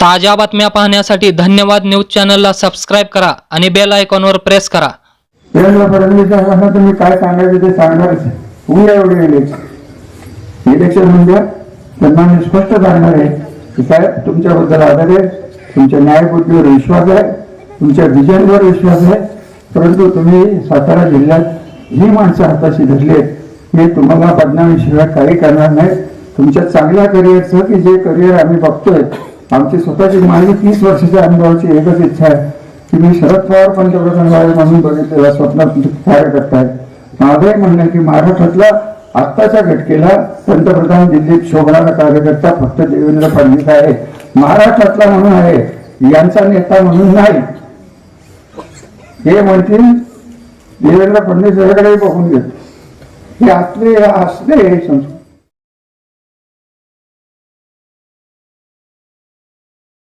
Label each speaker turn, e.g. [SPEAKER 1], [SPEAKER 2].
[SPEAKER 1] ताज्या बातम्या पाहण्यासाठी धन्यवाद न्यूज चॅनलला सबस्क्राईब करा आणि बेल आयकॉनवर प्रेस करा.
[SPEAKER 2] देवेंद्र फडणवीस तुम्ही काय सांगायचं ते सांगणारच उद्या एवढे इलेक्शन इलेक्शन म्हणजे त्यांना मी स्पष्ट सांगणार आहे की साहेब तुमच्याबद्दल आदर आहे तुमच्या न्यायबुद्धीवर विश्वास आहे तुमच्या विजनवर विश्वास आहे. परंतु तुम्ही सातारा जिल्ह्यात ही माणसं हाताशी धरली आहेत. हे तुम्हाला बदनामीशिवाय काही करणार नाही. तुमच्या चांगल्या करिअरचं की जे करिअर आम्ही बघतोय आमची स्वतःची माझी तीस वर्षाच्या अनुभवाची एकच इच्छा आहे की मी शरद पवार पंतप्रधान व्हावे म्हणून बघितलेला स्वप्नात कार्यकर्ता आहे माझंही म्हणणं की महाराष्ट्रातला आत्ताच्या घटकेला पंतप्रधान दिल्लीत शोभणारा कार्यकर्ता फक्त देवेंद्र फडणवीस आहे. महाराष्ट्रातला म्हणून आहे यांचा नेता म्हणून नाही. हे म्हणतील देवेंद्र फडणवीस याकडे बघून घेत हे असले असले संस्कृती